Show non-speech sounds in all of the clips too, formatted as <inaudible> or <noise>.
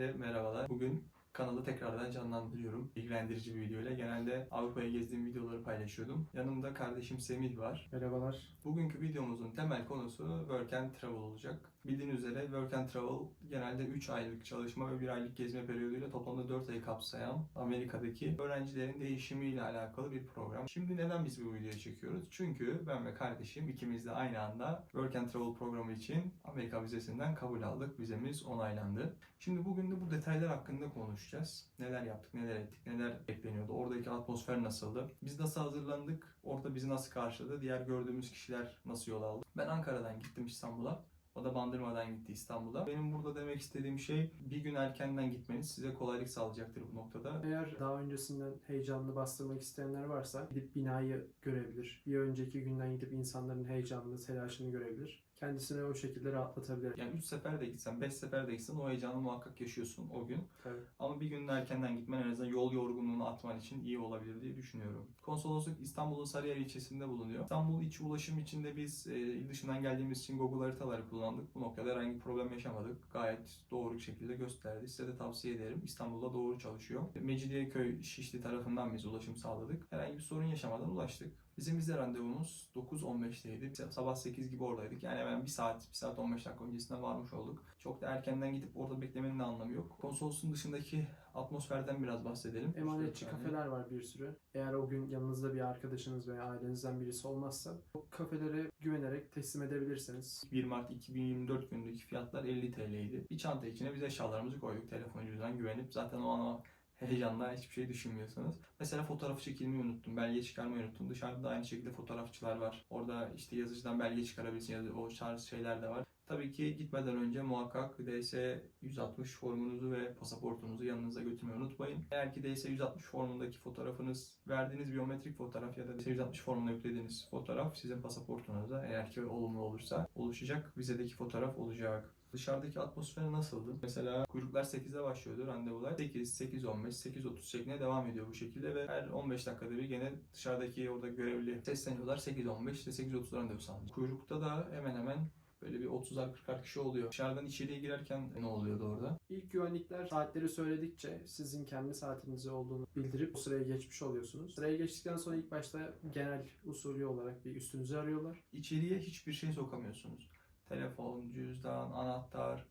Herkese merhabalar. Bugün kanalı tekrardan canlandırıyorum. Bilgilendirici bir videoyla. Genelde Avrupa'ya gezdiğim videoları paylaşıyordum. Yanımda kardeşim Semih var. Merhabalar. Bugünkü videomuzun temel konusu Work and Travel olacak. Bildiğiniz üzere Work and Travel genelde 3 aylık çalışma ve 1 aylık gezme periyoduyla toplamda 4 ayı kapsayan Amerika'daki öğrencilerin değişimiyle alakalı bir program. Şimdi neden biz bu videoyu çekiyoruz? Çünkü ben ve kardeşim ikimiz de aynı anda Work and Travel programı için Amerika vizesinden kabul aldık. Vizemiz onaylandı. Şimdi bugün de bu detaylar hakkında konuşacağız. Neler yaptık, neler ettik, neler bekleniyordu, oradaki atmosfer nasıldı, biz nasıl hazırlandık, orada bizi nasıl karşıladı, diğer gördüğümüz kişiler nasıl yol aldı. Ben Ankara'dan gittim İstanbul'a. O da Bandırma'dan gitti İstanbul'a. Benim burada demek istediğim şey bir gün erkenden gitmeniz size kolaylık sağlayacaktır bu noktada. Eğer daha öncesinden heyecanını bastırmak isteyenler varsa gidip binayı görebilir. Bir önceki günden gidip insanların heyecanını, telaşını görebilir. Kendisini o şekilde rahatlatabilir. Yani 3 sefer de gitsen, 5 sefer de gitsen o heyecanı muhakkak yaşıyorsun o gün. Tabii. Ama bir gün erkenden gitmen en azından yol yorgunluğunu atman için iyi olabilir diye düşünüyorum. Konsolosluk İstanbul'un Sarıyer ilçesinde bulunuyor. İstanbul içi ulaşım için de biz e, il dışından geldiğimiz için Google haritaları kullandık. Bu noktada herhangi bir problem yaşamadık. Gayet doğru bir şekilde gösterdi. Size de tavsiye ederim. İstanbul'da doğru çalışıyor. Mecidiyeköy Şişli tarafından biz ulaşım sağladık. Herhangi bir sorun yaşamadan ulaştık. Bizim vize randevumuz 9.15'teydi. Sabah 8 gibi oradaydık. Yani hemen 1 saat, 1 saat 15 dakika öncesinden varmış olduk. Çok da erkenden gidip orada beklemenin de anlamı yok. Konsolosluğun dışındaki atmosferden biraz bahsedelim. Emanetçi Yani kafeler var bir sürü. Eğer o gün yanınızda bir arkadaşınız veya ailenizden birisi olmazsa o kafelere güvenerek teslim edebilirsiniz. 1 Mart 2024 günündeki fiyatlar 50 TL'ydi. Bir çanta içine biz eşyalarımızı koyduk. Telefon güvenip zaten o an o heyecanla hiçbir şey düşünmüyorsunuz. Mesela fotoğrafı çekilmeyi unuttum. Belge çıkarmayı unuttum. Dışarıda da aynı şekilde fotoğrafçılar var. Orada işte yazıcıdan belge çıkarabilirsin. ya da O tarz şeyler de var. Tabii ki gitmeden önce muhakkak DS 160 formunuzu ve pasaportunuzu yanınıza götürmeyi unutmayın. Eğer ki DS 160 formundaki fotoğrafınız verdiğiniz biyometrik fotoğraf ya da DS 160 formuna yüklediğiniz fotoğraf sizin pasaportunuza eğer ki olumlu olursa oluşacak. Vizedeki fotoğraf olacak. Dışarıdaki atmosfer nasıldı? Mesela kuyruklar 8'de başlıyordu randevular. 8, 8.15, 8.30 şeklinde devam ediyor bu şekilde ve her 15 dakikada bir gene dışarıdaki orada görevli sesleniyorlar. 8.15 işte 8.30 randevu sağlıyor. Kuyrukta da hemen hemen böyle bir 30'ar 40'ar kişi oluyor. Dışarıdan içeriye girerken ne oluyordu orada? İlk güvenlikler saatleri söyledikçe sizin kendi saatiniz olduğunu bildirip o sıraya geçmiş oluyorsunuz. Sıraya geçtikten sonra ilk başta genel usulü olarak bir üstünüzü arıyorlar. İçeriye hiçbir şey sokamıyorsunuz. Telefon, cüzdan, anahtar,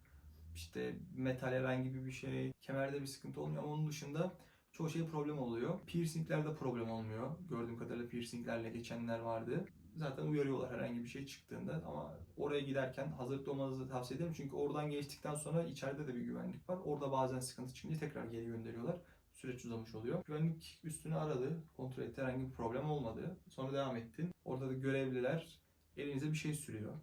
işte metal herhangi bir şey, kemerde bir sıkıntı olmuyor ama onun dışında çoğu şey problem oluyor. Piercinglerde problem olmuyor. Gördüğüm kadarıyla piercinglerle geçenler vardı. Zaten uyarıyorlar herhangi bir şey çıktığında ama oraya giderken hazırlıklı olmanızı tavsiye ederim. Çünkü oradan geçtikten sonra içeride de bir güvenlik var. Orada bazen sıkıntı çıkınca tekrar geri gönderiyorlar. Süreç uzamış oluyor. Güvenlik üstünü aradı, kontrol etti. Herhangi bir problem olmadı. Sonra devam ettin. Orada da görevliler elinize bir şey sürüyor.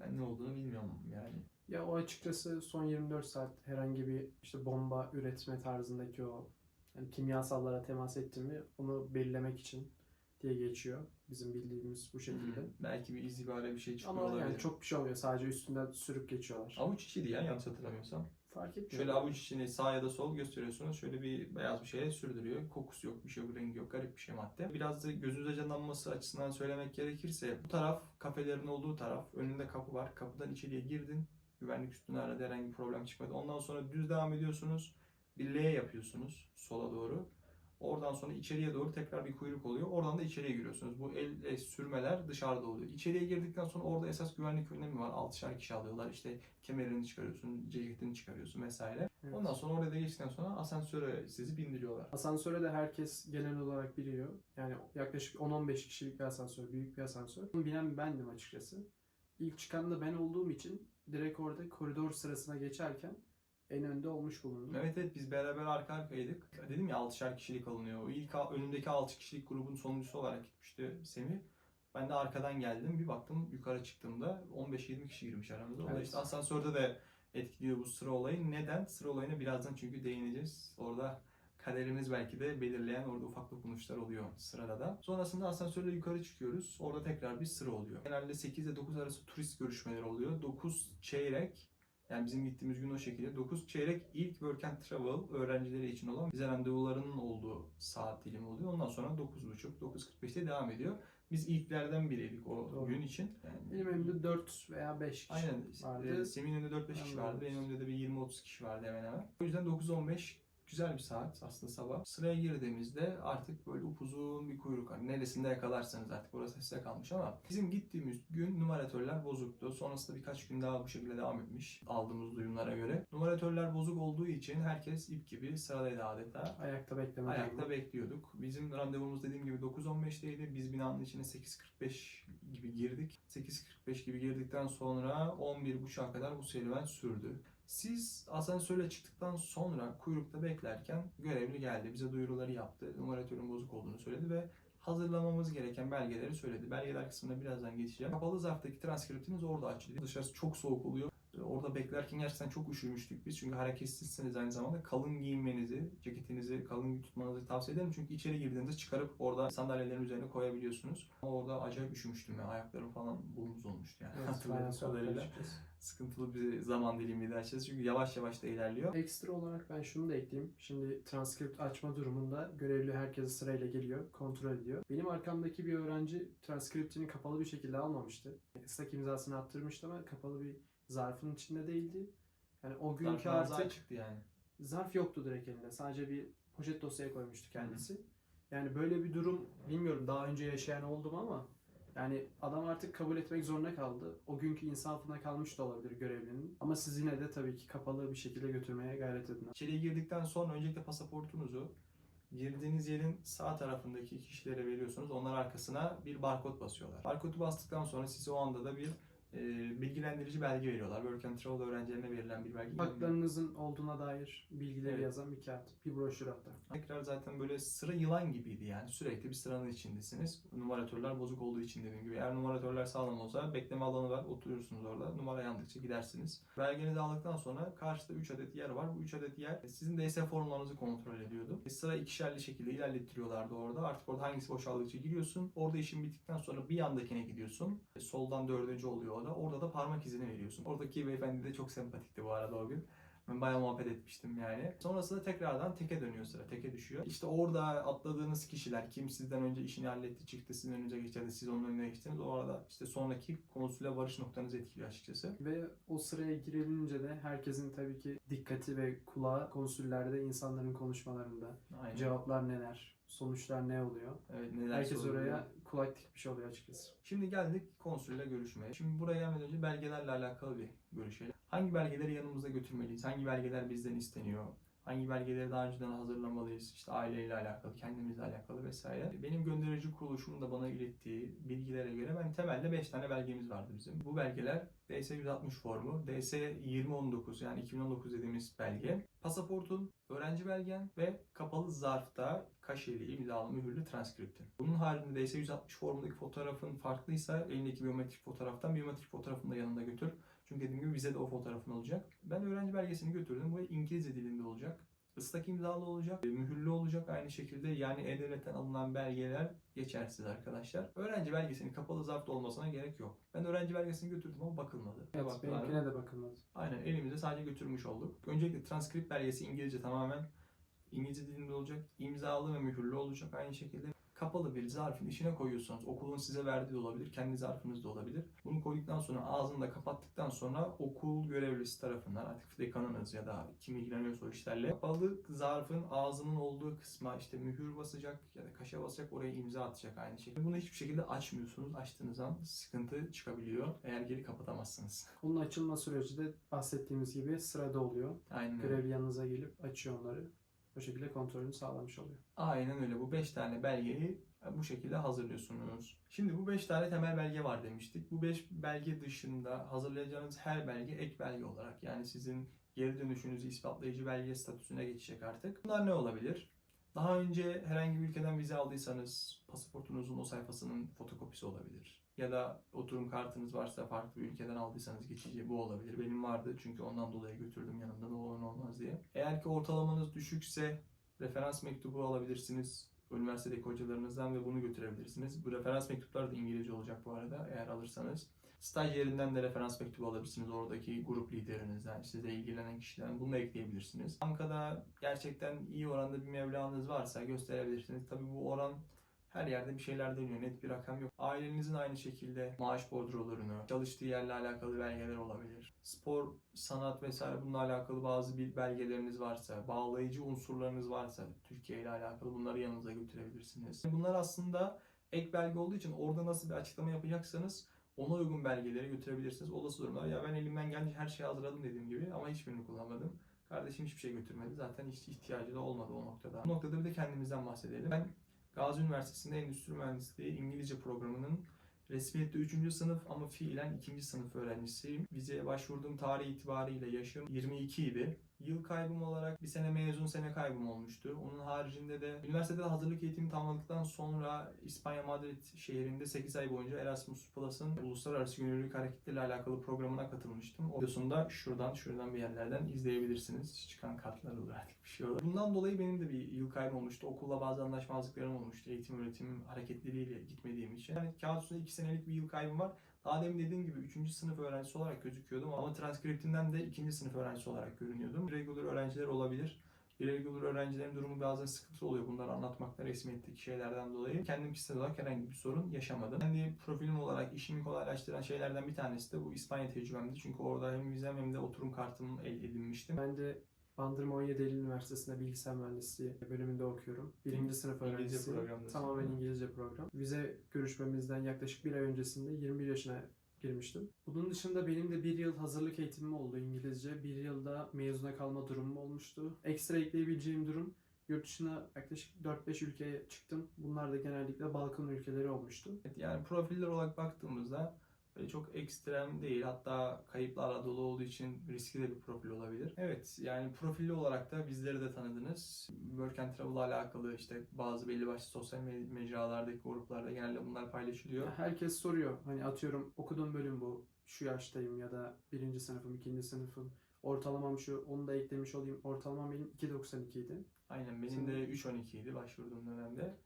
Ben ne olduğunu bilmiyorum yani. Ya o açıkçası son 24 saat herhangi bir işte bomba üretme tarzındaki o yani kimyasallara temas etti mi onu belirlemek için diye geçiyor. Bizim bildiğimiz bu şekilde. Hmm, Belki bir izibare bir şey çıkıyor Ama olabilir. yani çok bir şey olmuyor. Sadece üstünden sürüp geçiyorlar. Avuç içiydi ya yanlış hatırlamıyorsam. Fark etmiyor. Şöyle avuç içini sağ ya da sol gösteriyorsunuz. Şöyle bir beyaz bir şeye sürdürüyor. Kokusu yok, bir şey yok, rengi yok. Garip bir şey madde. Biraz da gözünüze canlanması açısından söylemek gerekirse bu taraf kafelerin olduğu taraf. Önünde kapı var. Kapıdan içeriye girdin. Güvenlik üstüne aradı herhangi bir problem çıkmadı. Ondan sonra düz devam ediyorsunuz. Bir L yapıyorsunuz sola doğru. Oradan sonra içeriye doğru tekrar bir kuyruk oluyor. Oradan da içeriye giriyorsunuz. Bu el, el sürmeler dışarıda oluyor. İçeriye girdikten sonra orada esas güvenlik önlemi var. Altışar kişi alıyorlar. İşte kemerini çıkarıyorsun, ceketini çıkarıyorsun vesaire. Evet. Ondan sonra oraya da geçtikten sonra asansöre sizi bindiriyorlar. Asansöre de herkes genel olarak biliyor. Yani yaklaşık 10-15 kişilik bir asansör, büyük bir asansör. Binen bendim açıkçası. İlk çıkan da ben olduğum için direkt orada koridor sırasına geçerken en önde olmuş bulundum. Evet evet biz beraber arka arkaydık. Dedim ya 6'şar kişilik alınıyor. O ilk önümdeki 6 kişilik grubun sonuncusu olarak gitmişti Semih. Ben de arkadan geldim. Bir baktım yukarı çıktığımda 15-20 kişi girmiş aramızda. O da Evet. işte asansörde de etkiliyor bu sıra olayı. Neden? Sıra olayına birazdan çünkü değineceğiz. Orada kaderimiz belki de belirleyen orada ufak dokunuşlar oluyor sırada da. Sonrasında asansörle yukarı çıkıyoruz. Orada tekrar bir sıra oluyor. Genelde 8 ile 9 arası turist görüşmeleri oluyor. 9 çeyrek Yani bizim gittiğimiz gün o şekilde. 9 çeyrek ilk Work and Travel öğrencileri için olan vize randevularının olduğu saat dilimi oluyor. Ondan sonra 9.30, 9.45'te devam ediyor. Biz ilklerden biriydik o Doğru. gün için. Yani Benim önümde 4 veya 5 kişi Aynen. vardı. E, Semih'in önünde 4-5 kişi vardı. Benim önümde de bir 20-30 kişi vardı hemen hemen. O yüzden 9-15 güzel bir saat aslında sabah. Sıraya girdiğimizde artık böyle upuzun bir kuyruk var. Neresinde yakalarsanız artık orası size kalmış ama bizim gittiğimiz gün numaratörler bozuktu. Sonrasında birkaç gün daha bu şekilde devam etmiş aldığımız duyumlara göre. Numaratörler bozuk olduğu için herkes ip gibi sıradaydı adeta. Ayakta bekleme Ayakta bekliyorduk. Bizim randevumuz dediğim gibi 9.15'teydi. Biz binanın içine 8.45 gibi girdik. 8.45 gibi girdikten sonra 11.30'a kadar bu serüven sürdü. Siz asansörle çıktıktan sonra kuyrukta beklerken görevli geldi. Bize duyuruları yaptı. Numaratörün bozuk olduğunu söyledi ve hazırlamamız gereken belgeleri söyledi. Belgeler kısmına birazdan geçeceğim. Kapalı zarftaki transkriptiniz orada açılıyor. Dışarısı çok soğuk oluyor. Orada beklerken gerçekten çok üşümüştük biz. Çünkü hareketsizsiniz aynı zamanda. Kalın giyinmenizi, ceketinizi kalın tutmanızı tavsiye ederim. Çünkü içeri girdiğinizde çıkarıp orada sandalyelerin üzerine koyabiliyorsunuz. Ama orada acayip üşümüştüm ya. Ayaklarım falan buz olmuştu yani. Evet, <laughs> Hatırladığım kadarıyla. Sıkıntılı bir zaman dilimiydi açıkçası. Çünkü yavaş yavaş da ilerliyor. Ekstra olarak ben şunu da ekleyeyim. Şimdi transkript açma durumunda görevli herkesi sırayla geliyor, kontrol ediyor. Benim arkamdaki bir öğrenci transkriptini kapalı bir şekilde almamıştı. Islak imzasını attırmıştı ama kapalı bir zarfın içinde değildi. Yani o günkü ağzı artık çıktı yani. zarf yoktu direkt elinde. Sadece bir poşet dosyaya koymuştu kendisi. Yani böyle bir durum bilmiyorum daha önce yaşayan oldu mu ama yani adam artık kabul etmek zorunda kaldı. O günkü insafına kalmış da olabilir görevlinin. Ama siz yine de tabii ki kapalı bir şekilde götürmeye gayret edin. İçeriye girdikten sonra öncelikle pasaportunuzu girdiğiniz yerin sağ tarafındaki kişilere veriyorsunuz. Onlar arkasına bir barkod basıyorlar. Barkodu bastıktan sonra size o anda da bir e, bilgilendirici belge veriyorlar. Work and Travel öğrencilerine verilen bir belge. Haklarınızın olduğuna dair bilgileri Evet. yazan bir kağıt, bir broşür hatta. Tekrar zaten böyle sıra yılan gibiydi yani. Sürekli bir sıranın içindesiniz. Numaratörler bozuk olduğu için dediğim gibi. Eğer numaratörler sağlam olsa bekleme alanı var. Oturuyorsunuz orada. Numara yandıkça gidersiniz. Belgenizi aldıktan sonra karşıda 3 adet yer var. Bu 3 adet yer sizin DS formlarınızı kontrol ediyordu. Sıra ikişerli şekilde ilerlettiriyorlardı orada. Artık orada hangisi boşaldıkça giriyorsun. Orada işin bittikten sonra bir yandakine gidiyorsun. Soldan dördüncü oluyor o da. Orada da parmak izini veriyorsun. Oradaki beyefendi de çok sempatikti bu arada o gün. Ben bayağı muhabbet etmiştim yani. Sonrasında tekrardan teke dönüyor sıra. Teke düşüyor. İşte orada atladığınız kişiler kim sizden önce işini halletti çıktı geçti ya da siz onun önüne geçtiniz. O arada işte sonraki konsüle varış noktanızı etkiliyor açıkçası. Ve o sıraya girilince de herkesin tabii ki dikkati ve kulağı konsüllerde insanların konuşmalarında. Aynen. Cevaplar neler, sonuçlar ne oluyor? Evet neler Herkes soruluyor. oraya kulak dikmiş oluyor açıkçası. Şimdi geldik konsülle görüşmeye. Şimdi buraya gelmeden önce belgelerle alakalı bir görüşelim. Hangi belgeleri yanımızda götürmeliyiz? Hangi belgeler bizden isteniyor? Hangi belgeleri daha önceden hazırlamalıyız? İşte aileyle alakalı, kendimizle alakalı vesaire. Benim gönderici kuruluşumun da bana ilettiği bilgilere göre ben temelde 5 tane belgemiz vardı bizim. Bu belgeler DS 160 formu, DS 2019 yani 2019 dediğimiz belge, pasaportun, öğrenci belgen ve kapalı zarfta kaşeli, imzalı, mühürlü transkriptin. Bunun haricinde DS 160 formundaki fotoğrafın farklıysa elindeki biyometrik fotoğraftan biyometrik fotoğrafını da yanında götür. Çünkü dediğim gibi bize de o fotoğrafın olacak. Ben öğrenci belgesini götürdüm. Bu İngilizce dilinde olacak. Islak imzalı olacak, e, mühürlü olacak aynı şekilde. Yani E-Devlet'ten alınan belgeler geçersiz arkadaşlar. Öğrenci belgesinin kapalı zarfta olmasına gerek yok. Ben öğrenci belgesini götürdüm ama bakılmadı. Evet, baktılar? benimkine de bakılmadı. Aynen elimize sadece götürmüş olduk. Öncelikle transkript belgesi İngilizce tamamen İngilizce dilinde olacak. İmzalı ve mühürlü olacak aynı şekilde. Kapalı bir zarfın içine koyuyorsanız okulun size verdiği de olabilir, kendi zarfınız da olabilir. Bunu koyduktan sonra ağzını da kapattıktan sonra okul görevlisi tarafından artık dekanınız ya da kim ilgileniyorsa o işlerle kapalı zarfın ağzının olduğu kısma işte mühür basacak ya da kaşe basacak oraya imza atacak aynı şekilde. Bunu hiçbir şekilde açmıyorsunuz. Açtığınız an sıkıntı çıkabiliyor eğer geri kapatamazsınız. Onun açılma süreci de bahsettiğimiz gibi sırada oluyor. Aynen. Görevli yanınıza gelip açıyor onları. O şekilde kontrolünü sağlamış oluyor. Aynen öyle. Bu 5 tane belgeyi bu şekilde hazırlıyorsunuz. Şimdi bu 5 tane temel belge var demiştik. Bu 5 belge dışında hazırlayacağınız her belge ek belge olarak yani sizin geri dönüşünüzü ispatlayıcı belge statüsüne geçecek artık. Bunlar ne olabilir? Daha önce herhangi bir ülkeden vize aldıysanız pasaportunuzun o sayfasının fotokopisi olabilir. Ya da oturum kartınız varsa farklı bir ülkeden aldıysanız geçici bu olabilir. Benim vardı çünkü ondan dolayı götürdüm yanımda olur ne olmaz diye. Eğer ki ortalamanız düşükse referans mektubu alabilirsiniz üniversitedeki hocalarınızdan ve bunu götürebilirsiniz. Bu referans mektuplar da İngilizce olacak bu arada eğer alırsanız. Staj yerinden de referans mektubu alabilirsiniz. Oradaki grup liderinizden, sizle ilgilenen kişiden bunu da ekleyebilirsiniz. Bankada gerçekten iyi oranda bir meblağınız varsa gösterebilirsiniz. Tabii bu oran her yerde bir şeyler dönüyor. Net bir rakam yok. Ailenizin aynı şekilde maaş bordrolarını, çalıştığı yerle alakalı belgeler olabilir. Spor, sanat vesaire bununla alakalı bazı bir belgeleriniz varsa, bağlayıcı unsurlarınız varsa Türkiye ile alakalı bunları yanınıza götürebilirsiniz. Bunlar aslında ek belge olduğu için orada nasıl bir açıklama yapacaksanız ona uygun belgeleri götürebilirsiniz. Olası durumlar ya ben elimden gelince her şeyi hazırladım dediğim gibi ama hiçbirini kullanmadım. Kardeşim hiçbir şey götürmedi. Zaten hiç ihtiyacı da olmadı o noktada. Bu noktada bir de kendimizden bahsedelim. Ben Gazi Üniversitesi'nde Endüstri Mühendisliği İngilizce programının resmiyette 3. sınıf ama fiilen 2. sınıf öğrencisiyim. Vizeye başvurduğum tarih itibariyle yaşım 22 idi. Yıl kaybım olarak bir sene mezun sene kaybım olmuştu. Onun haricinde de üniversitede hazırlık eğitimi tamamladıktan sonra İspanya Madrid şehrinde 8 ay boyunca Erasmus Plus'ın uluslararası gönüllülük hareketleriyle alakalı programına katılmıştım. O videosunu da şuradan şuradan bir yerlerden izleyebilirsiniz. Çıkan kartlar olur artık bir şey olur. Bundan dolayı benim de bir yıl kaybım olmuştu. Okulla bazı anlaşmazlıklarım olmuştu. Eğitim öğretim hareketleriyle gitmediğim için. Yani kağıt üstünde 2 senelik bir yıl kaybım var. Daha demin dediğim gibi 3. sınıf öğrencisi olarak gözüküyordum ama transkriptimden de 2. sınıf öğrencisi olarak görünüyordum. Irregular öğrenciler olabilir. Irregular öğrencilerin durumu bazen sıkıntı oluyor. Bunları anlatmakta resmiyetteki şeylerden dolayı. Kendim kişisel olarak herhangi bir sorun yaşamadım. Kendi profilim olarak işimi kolaylaştıran şeylerden bir tanesi de bu İspanya tecrübemdi. Çünkü orada hem vizem hem de oturum kartımı elde edinmiştim. Ben de Bandırma 17 Eylül Üniversitesi'nde bilgisayar mühendisliği bölümünde okuyorum. Birinci sınıf İngilizce programdasın, Tamamen? İngilizce program. Vize görüşmemizden yaklaşık bir ay öncesinde 21 yaşına girmiştim. Bunun dışında benim de bir yıl hazırlık eğitimim oldu İngilizce. Bir yılda mezuna kalma durumum olmuştu. Ekstra ekleyebileceğim durum yurt dışına yaklaşık 4-5 ülkeye çıktım. Bunlar da genellikle Balkan ülkeleri olmuştu. Yani profiller olarak baktığımızda böyle çok ekstrem değil. Hatta kayıplarla dolu olduğu için riskli de bir profil olabilir. Evet yani profilli olarak da bizleri de tanıdınız. Work and Travel alakalı işte bazı belli başlı sosyal me- mecralardaki gruplarda genelde bunlar paylaşılıyor. Herkes soruyor. Hani atıyorum okuduğum bölüm bu. Şu yaştayım ya da birinci sınıfım, ikinci sınıfım. Ortalamam şu. Onu da eklemiş olayım. Ortalamam benim 2.92 idi. Aynen benim Senin- de 3.12 idi başvurduğum dönemde.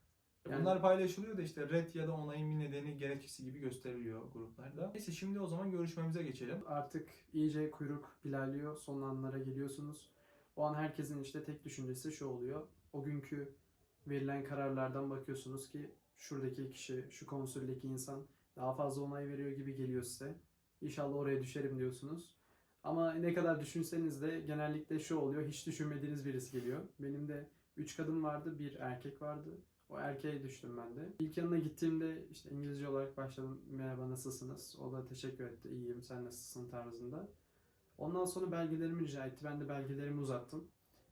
Yani- Bunlar paylaşılıyor da işte red ya da onayın nedeni gerekçesi gibi gösteriliyor gruplarda. Neyse şimdi o zaman görüşmemize geçelim. Artık iyice kuyruk ilerliyor. Son anlara geliyorsunuz. O an herkesin işte tek düşüncesi şu oluyor. O günkü verilen kararlardan bakıyorsunuz ki şuradaki kişi, şu konsüldeki insan daha fazla onay veriyor gibi geliyor size. İnşallah oraya düşerim diyorsunuz. Ama ne kadar düşünseniz de genellikle şu oluyor. Hiç düşünmediğiniz birisi geliyor. Benim de 3 kadın vardı, bir erkek vardı. O erkeğe düştüm ben de. İlk yanına gittiğimde işte İngilizce olarak başladım. Merhaba nasılsınız? O da teşekkür etti. İyiyim sen nasılsın tarzında. Ondan sonra belgelerimi rica etti. Ben de belgelerimi uzattım.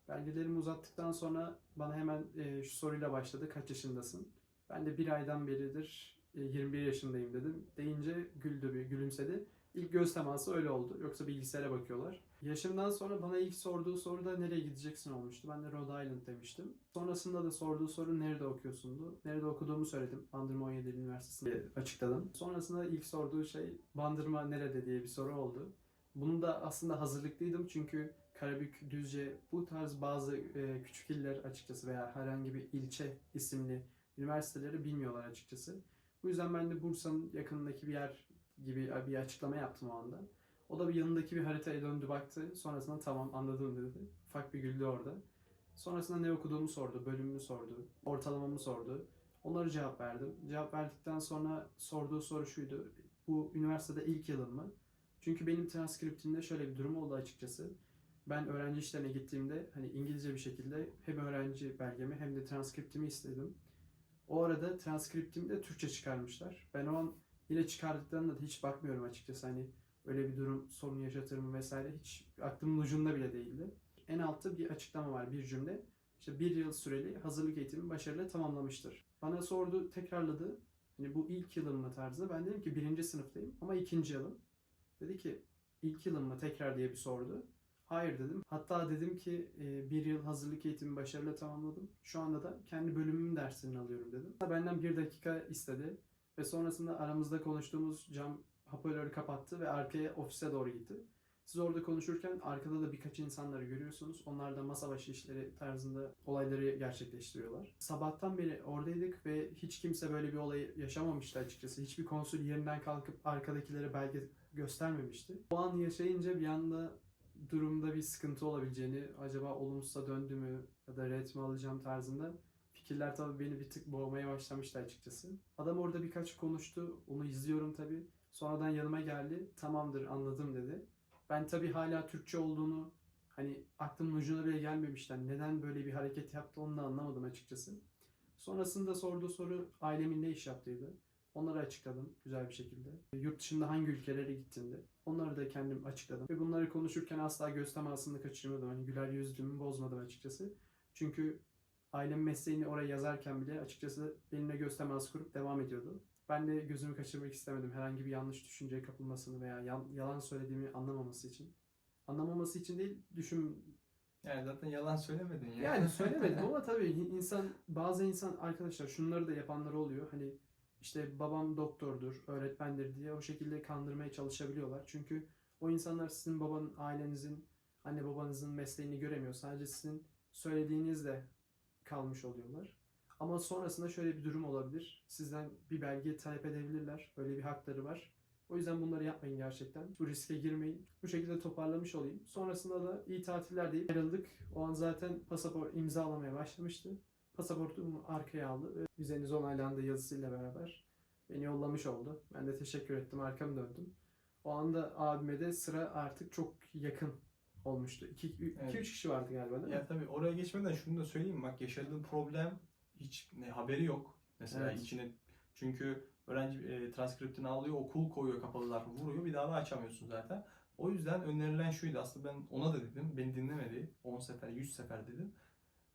Belgelerimi uzattıktan sonra bana hemen e, şu soruyla başladı. Kaç yaşındasın? Ben de bir aydan beridir e, 21 yaşındayım dedim. Deyince güldü bir gülümsedi. İlk göz teması öyle oldu. Yoksa bilgisayara bakıyorlar. Yaşımdan sonra bana ilk sorduğu soru da nereye gideceksin olmuştu. Ben de Rhode Island demiştim. Sonrasında da sorduğu soru nerede okuyorsundu? Nerede okuduğumu söyledim. Bandırma 17 Üniversitesi'nde açıkladım. Sonrasında ilk sorduğu şey Bandırma nerede diye bir soru oldu. Bunu da aslında hazırlıklıydım çünkü Karabük, Düzce bu tarz bazı e, küçük iller açıkçası veya herhangi bir ilçe isimli üniversiteleri bilmiyorlar açıkçası. Bu yüzden ben de Bursa'nın yakınındaki bir yer gibi bir açıklama yaptım o anda. O da bir yanındaki bir haritaya döndü baktı. Sonrasında tamam anladım dedi. Ufak bir güldü orada. Sonrasında ne okuduğumu sordu, bölümümü sordu, ortalamamı sordu. Onlara cevap verdim. Cevap verdikten sonra sorduğu soru şuydu. Bu üniversitede ilk yılın mı? Çünkü benim transkriptimde şöyle bir durum oldu açıkçası. Ben öğrenci işlerine gittiğimde hani İngilizce bir şekilde hem öğrenci belgemi hem de transkriptimi istedim. O arada transkriptimde Türkçe çıkarmışlar. Ben o an yine çıkardıklarında da hiç bakmıyorum açıkçası hani öyle bir durum sorun yaşatır mı vesaire hiç aklımın ucunda bile değildi. En altta bir açıklama var bir cümle. İşte bir yıl süreli hazırlık eğitimi başarıyla tamamlamıştır. Bana sordu tekrarladı. Hani bu ilk yılım mı tarzı. Ben dedim ki birinci sınıftayım ama ikinci yılım. Dedi ki ilk yılım mı tekrar diye bir sordu. Hayır dedim. Hatta dedim ki e, bir yıl hazırlık eğitimi başarıyla tamamladım. Şu anda da kendi bölümümün derslerini alıyorum dedim. Benden bir dakika istedi. Ve sonrasında aramızda konuştuğumuz cam hoparlörü kapattı ve arkaya ofise doğru gitti. Siz orada konuşurken arkada da birkaç insanları görüyorsunuz. Onlar da masa başı işleri tarzında olayları gerçekleştiriyorlar. Sabahtan beri oradaydık ve hiç kimse böyle bir olayı yaşamamıştı açıkçası. Hiçbir konsül yerinden kalkıp arkadakilere belge göstermemişti. O an yaşayınca bir anda durumda bir sıkıntı olabileceğini, acaba olumsuza döndü mü ya da red mi alacağım tarzında fikirler tabii beni bir tık boğmaya başlamıştı açıkçası. Adam orada birkaç konuştu. Onu izliyorum tabii. Sonradan yanıma geldi. Tamamdır anladım dedi. Ben tabii hala Türkçe olduğunu hani aklımın ucuna bile gelmemişten neden böyle bir hareket yaptı onu da anlamadım açıkçası. Sonrasında sorduğu soru ailemin ne iş yaptığıydı. Onları açıkladım güzel bir şekilde. Yurt dışında hangi ülkelere gittiğimde onları da kendim açıkladım. Ve bunları konuşurken asla göz temasını kaçırmadım. Hani güler yüzlülüğümü bozmadım açıkçası. Çünkü ailem mesleğini oraya yazarken bile açıkçası benimle göz teması kurup devam ediyordu. Ben de gözümü kaçırmak istemedim herhangi bir yanlış düşünceye kapılmasını veya yalan söylediğimi anlamaması için. Anlamaması için değil, düşün Yani zaten yalan söylemedin ya. yani <laughs> söylemedim ama tabii insan bazı insan arkadaşlar şunları da yapanlar oluyor. Hani işte babam doktordur, öğretmendir diye o şekilde kandırmaya çalışabiliyorlar. Çünkü o insanlar sizin babanın, ailenizin, anne babanızın mesleğini göremiyor. Sadece sizin söylediğinizle kalmış oluyorlar. Ama sonrasında şöyle bir durum olabilir. Sizden bir belge talep edebilirler. Böyle bir hakları var. O yüzden bunları yapmayın gerçekten. Bu riske girmeyin. Bu şekilde toparlamış olayım. Sonrasında da iyi tatiller deyip ayrıldık. O an zaten pasaport imzalamaya başlamıştı. Pasaportumu arkaya aldı ve vizeniz onaylandı yazısıyla beraber beni yollamış oldu. Ben de teşekkür ettim. Arkamı döndüm. O anda abime de sıra artık çok yakın olmuştu. 2-3 Evet. kişi vardı galiba değil mi? Ya tabii oraya geçmeden şunu da söyleyeyim. Bak yaşadığın problem hiç ne, haberi yok. Mesela Evet. içine çünkü öğrenci e, transkriptini alıyor, okul koyuyor, kapalı zarfı vuruyor. Bir daha da açamıyorsun zaten. O yüzden önerilen şuydu. Aslında ben ona da dedim. Beni dinlemedi. 10 sefer, 100 sefer dedim.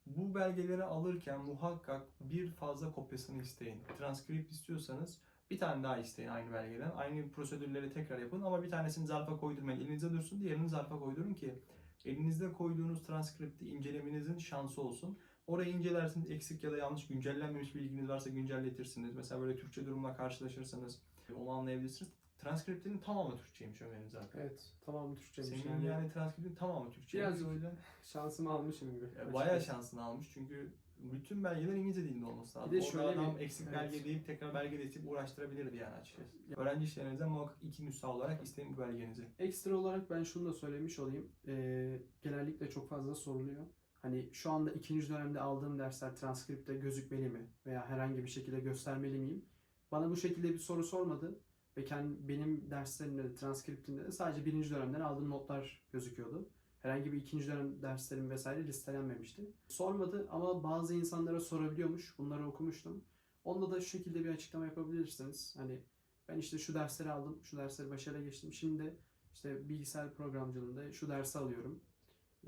Bu belgeleri alırken muhakkak bir fazla kopyasını isteyin. Transkript istiyorsanız bir tane daha isteyin aynı belgeden. Aynı prosedürleri tekrar yapın ama bir tanesini zarfa koydurmayın. Elinizde dursun, diğerini zarfa koydurun ki elinizde koyduğunuz transkripti incelemenizin şansı olsun. Orayı incelersiniz eksik ya da yanlış güncellenmemiş bilginiz varsa güncelletirsiniz. Mesela böyle Türkçe durumla karşılaşırsanız onu anlayabilirsiniz. Transkriptinin tamamı Türkçeymiş Ömer'in zaten. Evet. Tamam Türkçeymiş Senin yani. yani transkriptin tamamı Türkçeymiş. O yüzden Şansımı almışım gibi. ya bayağı şansını almış çünkü bütün belgeler İngilizce dilinde olması lazım. Bir de Orada şöyle adam bir- eksik evet. belge deyip tekrar belge deyip uğraştırabilirdi yani açıkçası. Öğrenci işlerinizden muhakkak iki nüsha olarak isteyin bu belgenizi. Ekstra olarak ben şunu da söylemiş olayım. Ee, genellikle çok fazla soruluyor. Hani şu anda ikinci dönemde aldığım dersler transkripte gözükmeli mi? Veya herhangi bir şekilde göstermeli miyim? Bana bu şekilde bir soru sormadı. Ve kendi, benim derslerimde de transkriptimde de sadece birinci dönemden aldığım notlar gözüküyordu. Herhangi bir ikinci dönem derslerim vesaire listelenmemişti. Sormadı ama bazı insanlara sorabiliyormuş. Bunları okumuştum. Onda da şu şekilde bir açıklama yapabilirsiniz. Hani ben işte şu dersleri aldım, şu dersleri başarıyla geçtim. Şimdi işte bilgisayar programcılığında şu dersi alıyorum.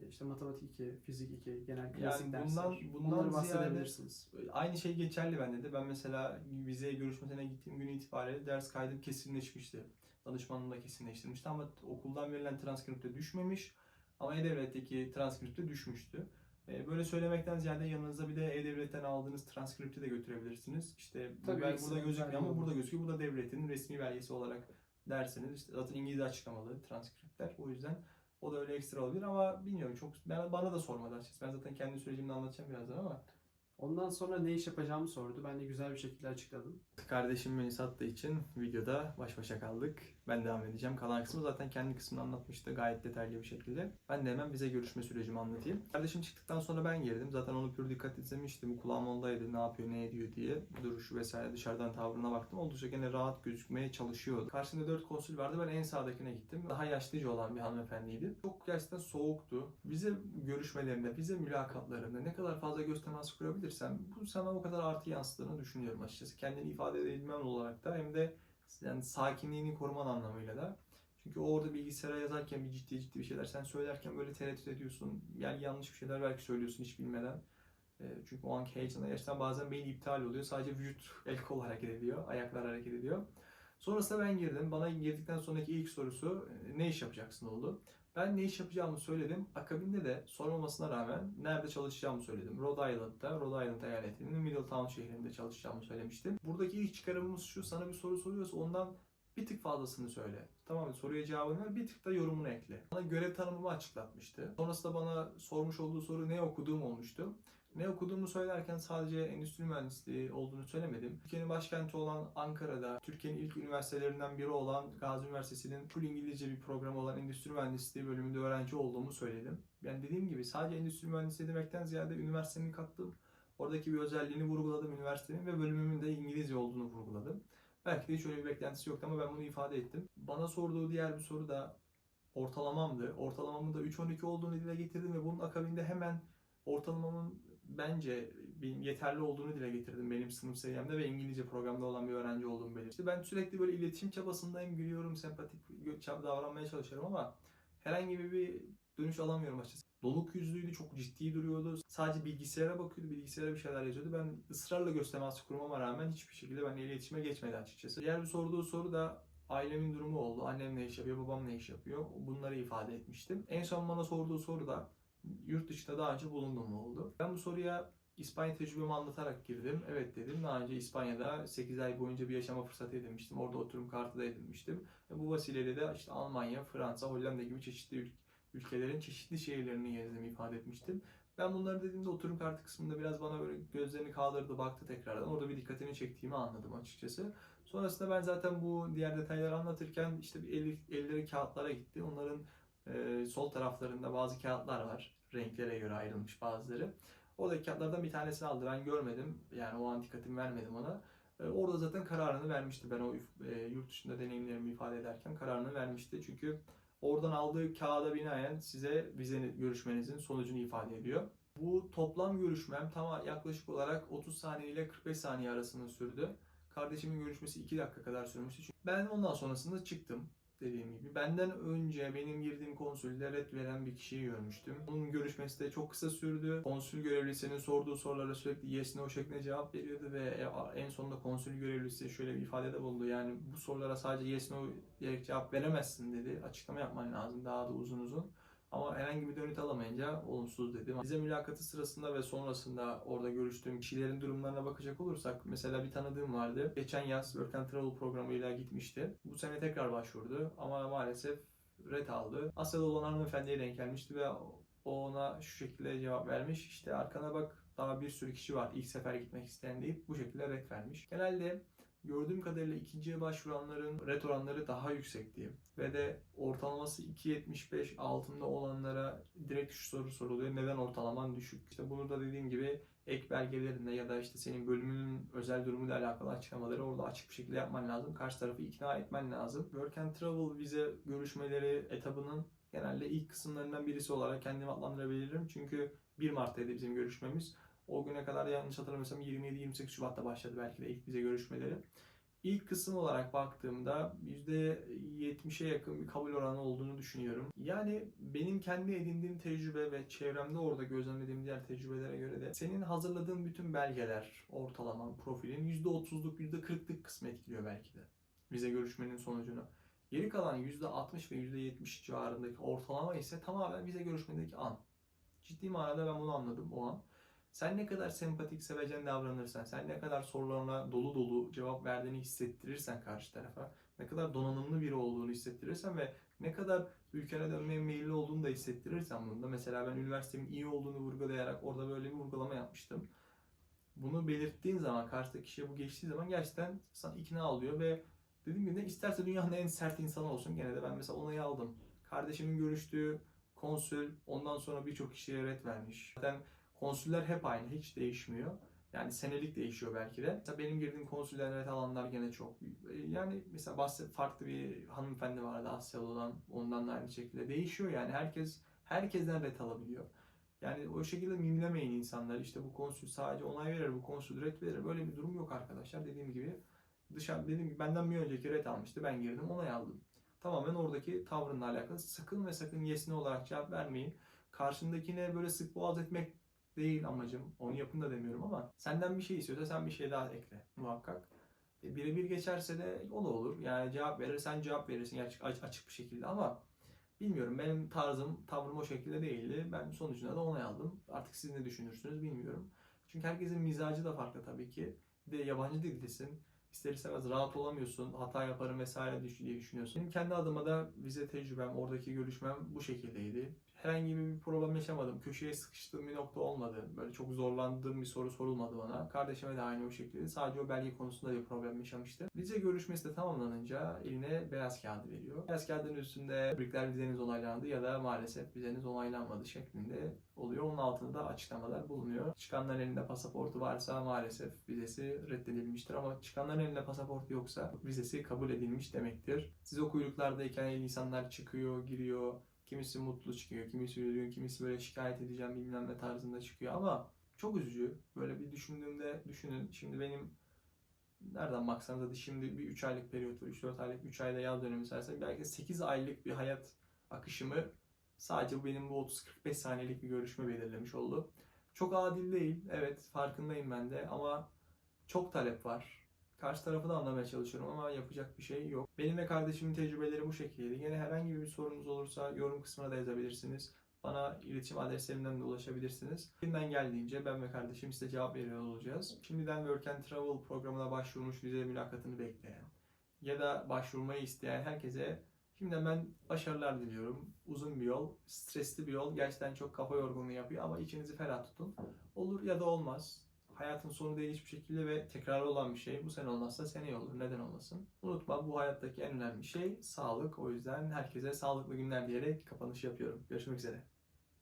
İşte matematik 2, fizik 2, genel klasik Yani dersler. bundan- bundan Onları bahsedebilirsiniz. Aynı şey geçerli bende de. Ben mesela vizeye görüşmesine gittiğim gün itibariyle ders kaydım kesinleşmişti. Danışmanım da kesinleştirmişti ama okuldan verilen transkripte düşmemiş. Ama E-Devlet'teki transkripte düşmüştü. E, Böyle söylemekten ziyade yanınızda bir de E-Devlet'ten aldığınız transkripti de götürebilirsiniz. İşte Tabii, bel- ekstra burada gözükmüyor ama burada gözüküyor. Bu da devletin resmi belgesi olarak derseniz. işte zaten İngilizce açıklamalı transkriptler. O yüzden o da öyle ekstra olabilir ama bilmiyorum çok ben bana da sormadı açıkçası. Ben zaten kendi sürecimde anlatacağım birazdan ama Ondan sonra ne iş yapacağımı sordu. Ben de güzel bir şekilde açıkladım. Kardeşim beni sattığı için videoda baş başa kaldık. Ben devam edeceğim. Kalan kısmı zaten kendi kısmını anlatmıştı gayet detaylı bir şekilde. Ben de hemen bize görüşme sürecimi anlatayım. Kardeşim çıktıktan sonra ben girdim. Zaten onu pür dikkat izlemiştim. Kulağım ondaydı ne yapıyor ne ediyor diye. Duruşu vesaire dışarıdan tavrına baktım. Oldukça gene rahat gözükmeye çalışıyordu. Karşında dört konsül vardı. Ben en sağdakine gittim. Daha yaşlıca olan bir hanımefendiydi. Çok gerçekten soğuktu. Vize görüşmelerinde, vize mülakatlarında ne kadar fazla göz teması kurabilirsem bu sana o kadar artı yansıttığını düşünüyorum açıkçası. Kendini ifade edebilmen olarak da hem de yani sakinliğini koruman anlamıyla da. Çünkü orada bilgisayara yazarken bir ciddi ciddi bir şeyler sen söylerken böyle tereddüt ediyorsun. Yani yanlış bir şeyler belki söylüyorsun hiç bilmeden. E, Çünkü o anki heyecanla gerçekten bazen beyin iptal oluyor. Sadece vücut, el kol hareket ediyor, ayaklar hareket ediyor. Sonrasında ben girdim. Bana girdikten sonraki ilk sorusu ne iş yapacaksın oldu. Ben ne iş yapacağımı söyledim. Akabinde de sorulmasına rağmen nerede çalışacağımı söyledim. Rhode Island'da, Rhode Island eyaletinin Middletown şehrinde çalışacağımı söylemiştim. Buradaki ilk çıkarımımız şu, sana bir soru soruyorsa ondan Bir tık fazlasını söyle. Tamam? Soruya cevabını ver. Bir tık da yorumunu ekle. Bana görev tanımımı açıklatmıştı. Sonrasında bana sormuş olduğu soru ne okuduğum olmuştu. Ne okuduğumu söylerken sadece endüstri mühendisliği olduğunu söylemedim. Türkiye'nin başkenti olan Ankara'da, Türkiye'nin ilk üniversitelerinden biri olan Gazi Üniversitesi'nin full İngilizce bir programı olan endüstri mühendisliği bölümünde öğrenci olduğumu söyledim. Yani dediğim gibi sadece endüstri mühendisliği demekten ziyade üniversitenin kattığım oradaki bir özelliğini vurguladım üniversitenin ve bölümümün de İngilizce olduğunu vurguladım. Belki de hiç öyle bir beklentisi yoktu ama ben bunu ifade ettim. Bana sorduğu diğer bir soru da ortalamamdı. Ortalamamın da 3-12 olduğunu dile getirdim ve bunun akabinde hemen ortalamamın bence yeterli olduğunu dile getirdim benim sınıf seviyemde ve İngilizce programda olan bir öğrenci olduğumu belirtti. Ben sürekli böyle iletişim çabasındayım, gülüyorum, sempatik davranmaya çalışıyorum ama herhangi bir dönüş alamıyorum açıkçası. Doluk yüzlüydü, çok ciddi duruyordu. Sadece bilgisayara bakıyordu, bilgisayara bir şeyler yazıyordu. Ben ısrarla göz teması kurmama rağmen hiçbir şekilde benimle iletişime geçmedi açıkçası. Diğer bir sorduğu soru da ailemin durumu oldu. Annem ne iş yapıyor, babam ne iş yapıyor. Bunları ifade etmiştim. En son bana sorduğu soru da yurt dışında daha önce bulundum mu oldu. Ben bu soruya İspanya tecrübemi anlatarak girdim. Evet dedim. Daha önce İspanya'da 8 ay boyunca bir yaşama fırsatı edinmiştim. Orada oturum kartı da edinmiştim. Bu vesileyle de işte Almanya, Fransa, Hollanda gibi çeşitli ülkelerin çeşitli şehirlerini gezdiğimi ifade etmiştim. Ben bunları dediğimde oturum kartı kısmında biraz bana böyle gözlerini kaldırdı, baktı tekrardan. Orada bir dikkatini çektiğimi anladım açıkçası. Sonrasında ben zaten bu diğer detayları anlatırken işte bir eli, elleri kağıtlara gitti. Onların e, sol taraflarında bazı kağıtlar var. Renklere göre ayrılmış bazıları. Oradaki kağıtlardan bir tanesini aldı. Ben görmedim. Yani o an dikkatimi vermedim ona. E, orada zaten kararını vermişti. Ben o e, yurt dışında deneyimlerimi ifade ederken kararını vermişti. Çünkü oradan aldığı kağıda binaen size vize görüşmenizin sonucunu ifade ediyor. Bu toplam görüşmem tam yaklaşık olarak 30 saniye ile 45 saniye arasında sürdü. Kardeşimin görüşmesi 2 dakika kadar sürmüştü. Çünkü ben ondan sonrasında çıktım dediğim gibi. Benden önce benim girdiğim konsülde red veren bir kişiyi görmüştüm. Onun görüşmesi de çok kısa sürdü. Konsül görevlisinin sorduğu sorulara sürekli yes no şeklinde cevap veriyordu ve en sonunda konsül görevlisi şöyle bir ifadede bulundu. Yani bu sorulara sadece yes no diyerek cevap veremezsin dedi. Açıklama yapman lazım daha da uzun uzun. Ama herhangi bir dönüt alamayınca olumsuz dedim. Vize mülakatı sırasında ve sonrasında orada görüştüğüm kişilerin durumlarına bakacak olursak mesela bir tanıdığım vardı. Geçen yaz Work and Travel programıyla gitmişti. Bu sene tekrar başvurdu ama maalesef red aldı. Asya'da olan hanımefendiye denk gelmişti ve ona şu şekilde cevap vermiş. İşte arkana bak daha bir sürü kişi var ilk sefer gitmek isteyen deyip bu şekilde red vermiş. Genelde gördüğüm kadarıyla ikinciye başvuranların red oranları daha yüksekti. Ve de ortalaması 2.75 altında olanlara direkt şu soru soruluyor. Neden ortalaman düşük? İşte bunu da dediğim gibi ek belgelerinde ya da işte senin bölümünün özel durumuyla alakalı açıklamaları orada açık bir şekilde yapman lazım. Karşı tarafı ikna etmen lazım. Work and Travel vize görüşmeleri etabının genelde ilk kısımlarından birisi olarak kendimi adlandırabilirim. Çünkü 1 Mart'taydı bizim görüşmemiz. O güne kadar yanlış hatırlamıyorsam 27-28 Şubat'ta başladı belki de ilk vize görüşmeleri. İlk kısım olarak baktığımda %70'e yakın bir kabul oranı olduğunu düşünüyorum. Yani benim kendi edindiğim tecrübe ve çevremde orada gözlemlediğim diğer tecrübelere göre de senin hazırladığın bütün belgeler, ortalaman, profilin %30'luk, %40'lık kısmı etkiliyor belki de vize görüşmenin sonucunu. Geri kalan %60 ve %70 civarındaki ortalama ise tamamen vize görüşmedeki an. Ciddi manada ben bunu anladım o an. Sen ne kadar sempatik, sevecen davranırsan, sen ne kadar sorularına dolu dolu cevap verdiğini hissettirirsen karşı tarafa, ne kadar donanımlı biri olduğunu hissettirirsen ve ne kadar ülkene dönmeye meyilli olduğunu da hissettirirsen bunda. Mesela ben üniversitemin iyi olduğunu vurgulayarak orada böyle bir vurgulama yapmıştım. Bunu belirttiğin zaman, karşıdaki kişiye bu geçtiği zaman gerçekten sana ikna oluyor ve dediğim gibi ne isterse dünyanın en sert insanı olsun gene de ben mesela onayı aldım. Kardeşimin görüştüğü konsül ondan sonra birçok kişiye red vermiş. Zaten Konsüller hep aynı, hiç değişmiyor. Yani senelik değişiyor belki de. Mesela benim girdiğim konsülden red alanlar gene çok büyük. Yani mesela bahset farklı bir hanımefendi vardı Asyalı olan. Ondan da aynı şekilde değişiyor yani. Herkes herkesten red alabiliyor. Yani o şekilde mimlemeyin insanlar. İşte bu konsül sadece onay verir, bu konsül red verir. Böyle bir durum yok arkadaşlar. Dediğim gibi dışarı dediğim gibi benden bir önceki red almıştı. Ben girdim, onay aldım. Tamamen oradaki tavrınla alakalı. Sakın ve sakın yesine olarak cevap vermeyin. Karşındakine böyle sık boğaz etmek değil amacım. Onu yapın da demiyorum ama senden bir şey istiyorsa sen bir şey daha ekle muhakkak. E, birebir geçerse de o da olur. Yani cevap verirsen cevap verirsin açık, açık bir şekilde ama bilmiyorum benim tarzım, tavrım o şekilde değildi. Ben sonucunda da onay aldım. Artık siz ne düşünürsünüz bilmiyorum. Çünkü herkesin mizacı da farklı tabii ki. Bir de yabancı dildesin. ister istemez rahat olamıyorsun, hata yaparım vesaire diye düşünüyorsun. Benim kendi adıma da vize tecrübem, oradaki görüşmem bu şekildeydi. Herhangi bir problem yaşamadım. Köşeye sıkıştığım bir nokta olmadı. Böyle çok zorlandığım bir soru sorulmadı bana. Kardeşime de aynı o şekilde. Sadece o belge konusunda bir problem yaşamıştı. Vize görüşmesi de tamamlanınca eline beyaz kağıdı veriyor. Beyaz kağıdın üstünde tebrikler vizeniz onaylandı ya da maalesef vizeniz onaylanmadı şeklinde oluyor. Onun altında da açıklamalar bulunuyor. Çıkanların elinde pasaportu varsa maalesef vizesi reddedilmiştir ama çıkanların elinde pasaportu yoksa vizesi kabul edilmiş demektir. Siz o kuyruklardayken insanlar çıkıyor, giriyor. Kimisi mutlu çıkıyor, kimisi üzgün, kimisi böyle şikayet edeceğim bilmem ne tarzında çıkıyor ama çok üzücü. Böyle bir düşündüğümde düşünün. Şimdi benim nereden baksanız hadi şimdi bir 3 aylık periyot var. 3-4 aylık 3 ayda yaz dönemi sayarsak belki 8 aylık bir hayat akışımı sadece benim bu 30-45 saniyelik bir görüşme belirlemiş oldu. Çok adil değil. Evet farkındayım ben de ama çok talep var. Karşı tarafı da anlamaya çalışıyorum ama yapacak bir şey yok. Benim ve kardeşimin tecrübeleri bu şekildeydi. Yine herhangi bir sorunuz olursa yorum kısmına da yazabilirsiniz. Bana iletişim adreslerimden de ulaşabilirsiniz. Elimden geldiğince ben ve kardeşim size cevap veriyor olacağız. Şimdiden Work and Travel programına başvurmuş vize mülakatını bekleyen ya da başvurmayı isteyen herkese şimdiden ben başarılar diliyorum. Uzun bir yol, stresli bir yol. Gerçekten çok kafa yorgunluğu yapıyor ama içinizi ferah tutun. Olur ya da olmaz. Hayatın sonu değil hiçbir şekilde ve tekrarı olan bir şey. Bu sene olmazsa seneye olur. Neden olmasın? Unutma bu hayattaki en önemli şey sağlık. O yüzden herkese sağlıklı günler diyerek kapanış yapıyorum. Görüşmek üzere.